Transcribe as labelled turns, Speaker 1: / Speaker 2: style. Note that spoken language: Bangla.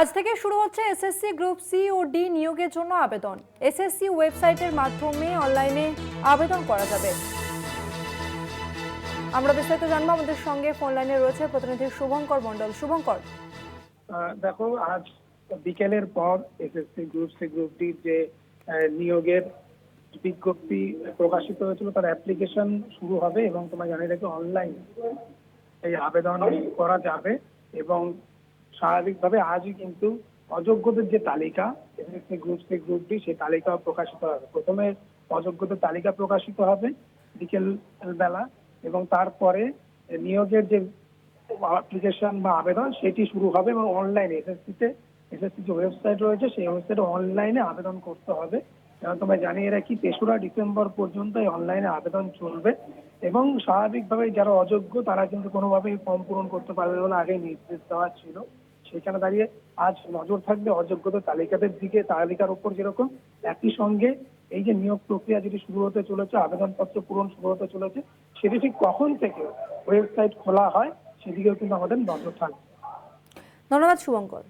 Speaker 1: আজ থেকে শুরু হচ্ছে এসএসসি গ্রুপ সি ও ডি নিয়োগের জন্য আবেদন। এসএসসি ওয়েবসাইটের মাধ্যমে অনলাইনে আবেদন করা যাবে। আমরা বিস্তারিত জানব আমাদের সঙ্গে। ফোন লাইনে রয়েছে প্রতিনিধি শুভঙ্কর মণ্ডল। শুভঙ্কর।
Speaker 2: দেখো, আজ বিকেলের পর এসএসসি গ্রুপ সি গ্রুপ ডির যে নিয়োগের বিজ্ঞপ্তি প্রকাশিত হয়েছিল, তার অ্যাপ্লিকেশন শুরু হবে এবং তোমার জানিয়ে রাখি অনলাইন এই আবেদন করা যাবে এবং স্বাভাবিকভাবে আজই কিন্তু অযোগ্যদের যে তালিকা SSC group C group D সেই তালিকা প্রকাশিত হবে। প্রথমে অযোগ্যদের তালিকা প্রকাশিত হবে বিকেল বেলা এবং তারপরে নিয়োগের যে অ্যাপ্লিকেশন বা আবেদন, সেটি শুরু হবে এবং অনলাইনে এসএসসিতে এসএসসি যে ওয়েবসাইট রয়েছে, সেই ওয়েবসাইটে অনলাইনে আবেদন করতে হবে। যেন তোমরা জানিয়ে রাখি তেসরা ডিসেম্বর পর্যন্ত এই অনলাইনে আবেদন চলবে এবং স্বাভাবিকভাবে যারা অযোগ্য, তারা কিন্তু কোনোভাবেই ফর্ম পূরণ করতে পারবে বলে আগে নির্দেশ দেওয়া ছিল। সেখানে দাঁড়িয়ে আজ নজর থাকবে অযোগ্যদের তালিকাদের দিকে, তালিকার উপর যেরকম, একই সঙ্গে এই যে নিয়োগ প্রক্রিয়া যেটি শুরু হতে চলেছে, আবেদনপত্র পূরণ শুরু হতে চলেছে, সেটি ঠিক কখন থেকে ওয়েবসাইট খোলা হয়, সেদিকেও কিন্তু আমাদের নজর থাকবে।
Speaker 1: ধন্যবাদ, শুভঙ্কর।